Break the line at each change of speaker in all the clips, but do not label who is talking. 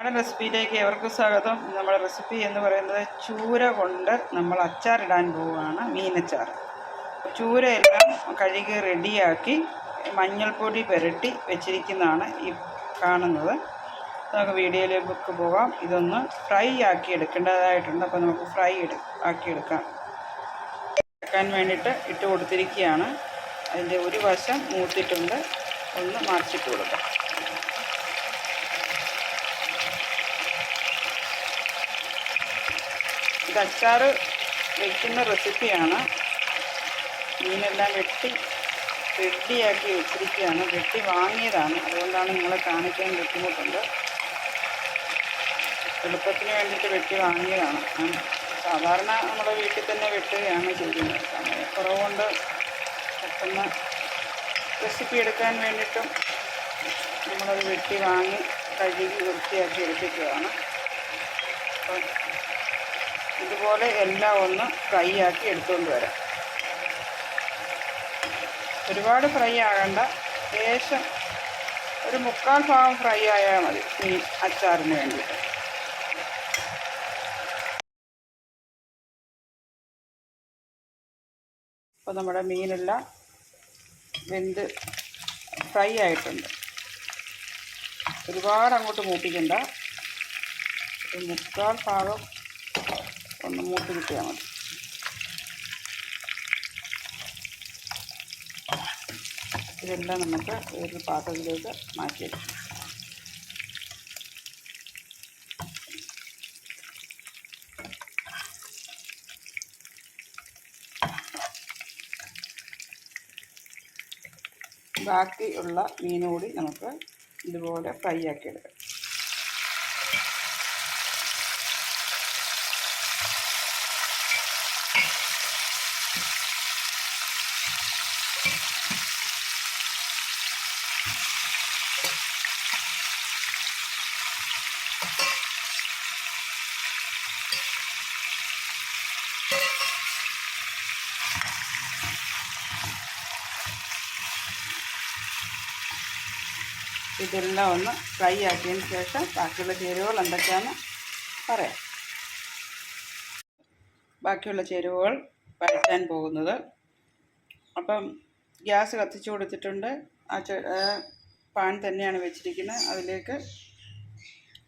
നമ്മുടെ റെസിപ്പിയിലേക്ക് എവർക്കും സ്വാഗതം. നമ്മുടെ റെസിപ്പി എന്ന് പറയുന്നത് ചൂര കൊണ്ട് നമ്മൾ അച്ചാറിടാൻ പോവുകയാണ് മീനച്ചാർ ചൂരയെല്ലാം കഴുകി റെഡിയാക്കി മഞ്ഞൾപ്പൊടി പുരട്ടി വെച്ചിരിക്കുന്നതാണ് ഈ കാണുന്നത്. നമുക്ക് വീഡിയോയിലേക്ക് പോകാം. ഇതൊന്ന് ഫ്രൈ ആക്കി എടുക്കേണ്ടതായിട്ടുണ്ട്. അപ്പോൾ നമുക്ക് ഫ്രൈ എടു ആക്കിയെടുക്കാം എടുക്കാൻ വേണ്ടിയിട്ട് ഇട്ട് കൊടുത്തിരിക്കുകയാണ്. അതിന്റെ ഒരു വശം മൂത്തിട്ടുണ്ട്. ഒന്ന് മറിച്ചിട്ട് കൊടുക്കാം. അച്ചാർ വയ്ക്കുന്ന റെസിപ്പിയാണ്. മീനെല്ലാം വെട്ടി റെഡിയാക്കി വെച്ചിരിക്കുകയാണ്. വെട്ടി വാങ്ങിയതാണ്. അതുകൊണ്ടാണ് നിങ്ങളെ കാണിക്കാൻ ബുദ്ധിമുട്ടുണ്ട്. എളുപ്പത്തിന് വേണ്ടിയിട്ട് വെട്ടി വാങ്ങിയതാണ്. സാധാരണ നമ്മുടെ വീട്ടിൽ തന്നെ വെട്ടുകയാണ് ചെയ്യുന്നത്. സമയക്കുറവുകൊണ്ട് പെട്ടെന്ന് റെസിപ്പി എടുക്കാൻ വേണ്ടിയിട്ടും നമ്മളത് വെട്ടി വാങ്ങി കഴുകി വൃത്തിയാക്കി എടുപ്പിക്കുകയാണ് അപ്പം ഇതുപോലെ എല്ലാം ഒന്ന് ഫ്രൈ ആക്കി എടുത്തുകൊണ്ട് വരാം. ഒരുപാട് ഫ്രൈ ആകണ്ട. ലേശം ഒരു മുക്കാൽ ഭാഗം ഫ്രൈ ആയാൽ മതി ഈ അച്ചാറിന് വേണ്ടിയിട്ട്. അപ്പോൾ നമ്മുടെ മീനെല്ലാം വെന്ത് ഫ്രൈ ആയിട്ടുണ്ട്. ഒരുപാട് അങ്ങോട്ട് മൂപ്പിക്കണ്ട. ഒരു മുക്കാൽ ഭാഗം ഒന്ന് മൂത്ത് കിട്ടിയാൽ മതി. ഇതെല്ലാം നമുക്ക് ഒരു പാത്രത്തിലേക്ക് മാറ്റിയെടുക്കാം ബാക്കിയുള്ള മീൻ കൂടി നമുക്ക് ഇതുപോലെ ഫ്രൈ ആക്കി ഇതെല്ലാം ഒന്ന് ഫ്രൈ ആക്കിയതിന് ശേഷം ബാക്കിയുള്ള ചേരുവകൾ എന്തൊക്കെയാണെന്ന് പറയാം. ബാക്കിയുള്ള ചേരുവകൾ വഴറ്റാൻ പോകുന്നത്. അപ്പം ഗ്യാസ് കത്തിച്ചു കൊടുത്തിട്ടുണ്ട്. ആ പാൻ തന്നെയാണ് വെച്ചിരിക്കുന്നത്. അതിലേക്ക്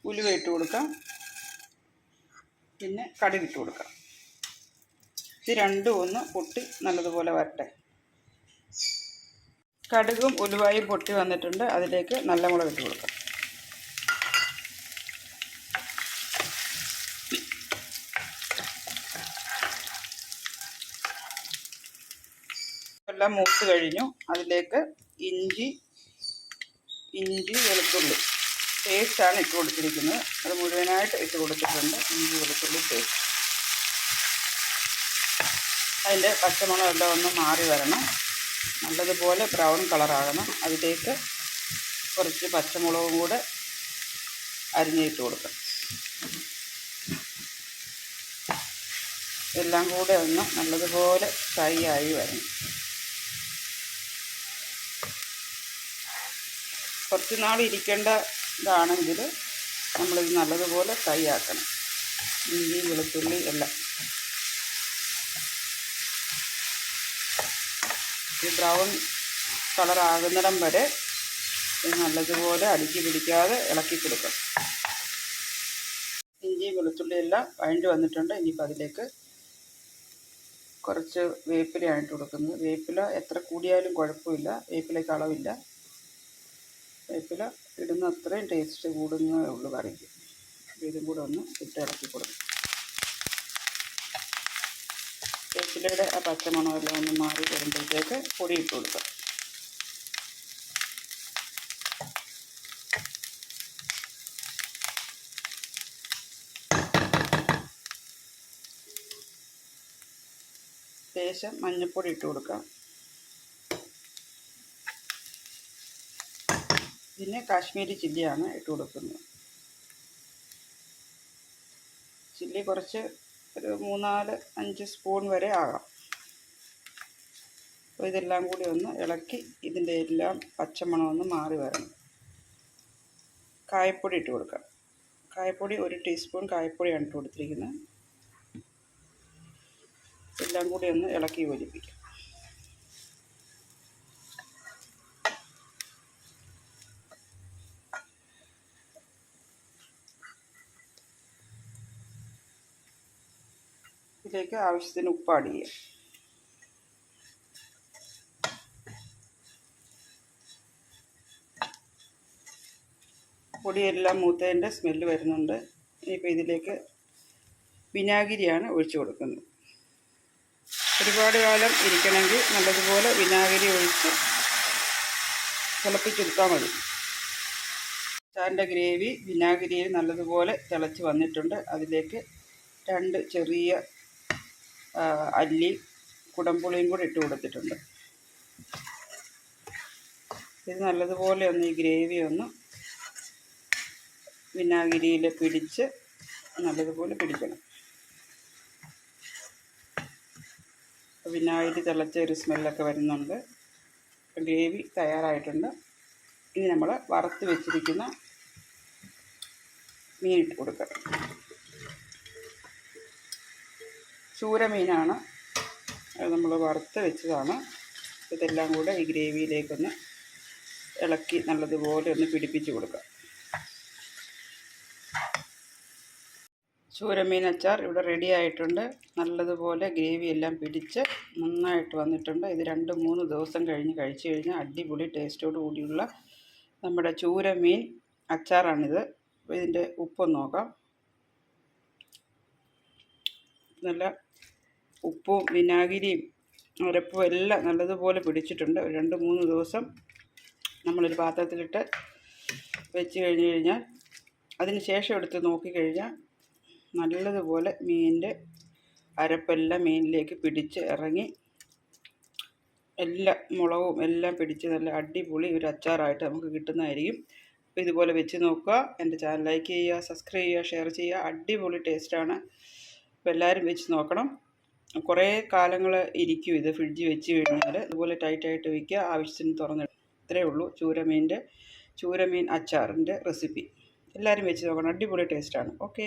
ഉലുവ ഇട്ട് കൊടുക്കാം. പിന്നെ കടുകിട്ട് കൊടുക്കാം. ഇത് രണ്ടും ഒന്ന് പൊട്ടി നല്ലതുപോലെ വരട്ടെ. കടുകും ഉലുവായും പൊട്ടി വന്നിട്ടുണ്ട്. അതിലേക്ക് നല്ല മുളക് ഇട്ട് കൊടുക്കാം. എല്ലാം മൂത്ത് കഴിഞ്ഞു. അതിലേക്ക് ഇഞ്ചി ഇഞ്ചി വെളുത്തുള്ളി പേസ്റ്റാണ് ഇട്ട് കൊടുത്തിരിക്കുന്നത്. അത് മുഴുവനായിട്ട് ഇട്ട് കൊടുത്തിട്ടുണ്ട്. ഇഞ്ചി വെളുത്തുള്ളി പേസ്റ്റ് അതിന്റെ പച്ചമുളകെല്ലാം ഒന്ന് മാറി വരണം. നല്ലതുപോലെ ബ്രൗൺ കളറാകണം. അതിലേക്ക് കുറച്ച് പച്ചമുളകും കൂടെ അരിഞ്ഞിട്ട് കൊടുക്കാം. എല്ലാം കൂടെ ഒന്ന് നല്ലതുപോലെ ഫ്രൈ ആയി വരണം. കുറച്ച് നാൾ ഇരിക്കേണ്ട ഇതാണെങ്കിൽ നമ്മളിത് നല്ലതുപോലെ ഫ്രൈ ആക്കണം. ഇഞ്ചി വെളുത്തുള്ളി എല്ലാം. ഈ ബ്രൗൺ കളറാകുന്നിടം വരെ നല്ലതുപോലെ അടുക്കി പിടിക്കാതെ ഇളക്കി കൊടുക്കും. ഇഞ്ചി വെളുത്തുള്ളി എല്ലാം വഴണ്ടി വന്നിട്ടുണ്ട്. ഇനിയിപ്പോൾ അതിലേക്ക് കുറച്ച് വേപ്പിലയാണ് ഇട്ട് കൊടുക്കുന്നത്. വേപ്പില എത്ര കൂടിയാലും കുഴപ്പമില്ല. വേപ്പിലയ്ക്ക് അളവില്ല. വേപ്പില ഇടുന്ന അത്രയും ടേസ്റ്റ് കൂടുന്നേ ഉള്ളൂ കറിക്ക്. ഇതും കൂടെ ഒന്ന് ഇട്ട് ഇളക്കി കൊടുക്കും. വേപ്പിലയുടെ ആ പച്ചമണമെല്ലാം ഒന്ന് മാറി വരുമ്പോഴത്തേക്ക് പൊടി ഇട്ട് കൊടുക്കാം. ലേശം മഞ്ഞൾപ്പൊടി ഇട്ട് കൊടുക്കാം. പിന്നെ കാശ്മീരി ചില്ലിയാണ് ഇട്ട് കൊടുക്കുന്നത്. ചില്ലി കുറച്ച് ഒരു മൂന്നാൽ അഞ്ച് സ്പൂൺ വരെ ആകാം. അപ്പോൾ ഇതെല്ലാം കൂടി ഒന്ന് ഇളക്കി ഇതിന്റെ എല്ലാം പച്ചമണം ഒന്ന് മാറി വരണം. കായപ്പൊടി ഇട്ട് കൊടുക്കാം. കായപ്പൊടി ഒരു ടീസ്പൂൺ കായപ്പൊടിയാണ് ഇട്ട് കൊടുത്തിരിക്കുന്നത്. എല്ലാം കൂടി ഒന്ന് ഇളക്കി യോജിപ്പിക്കാം. ഇതിലേക്ക് ആവശ്യത്തിന് ഉപ്പ് ആഡ് ചെയ്യാം. പൊടിയെല്ലാം മൂത്തതിന്റെ സ്മെല്ല് വരുന്നുണ്ട്. ഇനിയിപ്പോൾ ഇതിലേക്ക് വിനാഗിരിയാണ് ഒഴിച്ചു കൊടുക്കുന്നത്. ഒരുപാട് കാലം ഇരിക്കണമെങ്കിൽ നല്ലതുപോലെ വിനാഗിരി ഒഴിച്ച് തിളപ്പിച്ചെടുത്താൽ മതി. ചാറിന്റെ ഗ്രേവി വിനാഗിരിയിൽ നല്ലതുപോലെ തിളച്ച് വന്നിട്ടുണ്ട്. അതിലേക്ക് രണ്ട് ചെറിയ അല്ലി കുടംപുളിയും കൂടി ഇട്ട് കൊടുത്തിട്ടുണ്ട്. ഇത് നല്ലതുപോലെ ഒന്ന് ഈ ഗ്രേവി ഒന്ന് വിനാഗിരിയിൽ പിടിച്ച് നല്ലതുപോലെ പിടിക്കണം. വിനാഗിരി തിളച്ച ഒരു സ്മെല്ലൊക്കെ വരുന്നുണ്ട്. ഗ്രേവി തയ്യാറായിട്ടുണ്ട്. ഇനി നമ്മൾ വറുത്ത് വെച്ചിരിക്കുന്ന മീൻ ഇട്ട് ചൂരമീനാണ്. അത് നമ്മൾ വറുത്ത് വെച്ചതാണ്. ഇതെല്ലാം കൂടെ ഈ ഗ്രേവിയിലേക്കൊന്ന് ഇളക്കി നല്ലതുപോലെ ഒന്ന് പിടിപ്പിച്ച് കൊടുക്കാം. ചൂരമീൻ അച്ചാർ ഇവിടെ റെഡി ആയിട്ടുണ്ട്. നല്ലതുപോലെ ഗ്രേവി എല്ലാം പിടിച്ച് നന്നായിട്ട് വന്നിട്ടുണ്ട്. ഇത് രണ്ട് മൂന്ന് ദിവസം കഴിഞ്ഞ് കഴിച്ചു കഴിഞ്ഞാൽ അടിപൊളി ടേസ്റ്റോട് കൂടിയുള്ള നമ്മുടെ ചൂരമീൻ അച്ചാറാണിത്. ഇതിന്റെ ഉപ്പൊന്ന് നോക്കാം. നല്ല ഉപ്പും വിനാഗിരിയും അരപ്പും എല്ലാം നല്ലതുപോലെ പിടിച്ചിട്ടുണ്ട്. രണ്ട് മൂന്ന് ദിവസം നമ്മളൊരു പാത്രത്തിലിട്ട് വെച്ച് കഴിഞ്ഞ് കഴിഞ്ഞാൽ അതിന് ശേഷം എടുത്ത് നോക്കിക്കഴിഞ്ഞാൽ നല്ലതുപോലെ മീനിന്റെ അരപ്പെല്ലാം മീനിലേക്ക് പിടിച്ച് ഇറങ്ങി എല്ലാ മുളകും എല്ലാം പിടിച്ച് നല്ല അടിപൊളി ഒരു അച്ചാറായിട്ട് നമുക്ക് കിട്ടുന്നതായിരിക്കും. അപ്പോൾ ഇതുപോലെ വെച്ച് നോക്കുക. എന്റെ ചാനൽ ലൈക്ക് ചെയ്യുക സബ്സ്ക്രൈബ് ചെയ്യുക ഷെയർ ചെയ്യുക. അടിപൊളി ടേസ്റ്റാണ്. അപ്പോൾ എല്ലാവരും വെച്ച് നോക്കണം. കുറേ കാലങ്ങൾ ഇരിക്കും ഇത്. ഫ്രിഡ്ജിൽ വെച്ച് കഴിഞ്ഞാൽ ഇതുപോലെ ടൈറ്റായിട്ട് വയ്ക്കുക ആവശ്യത്തിന് തുറന്ന് ഇത്രയേ ഉള്ളൂ. ചൂരമീന്റെ ചൂരമീൻ അച്ചാറിന്റെ റെസിപ്പി എല്ലാവരും വെച്ച് നോക്കണം. അടിപൊളി ടേസ്റ്റാണ് ഓക്കേ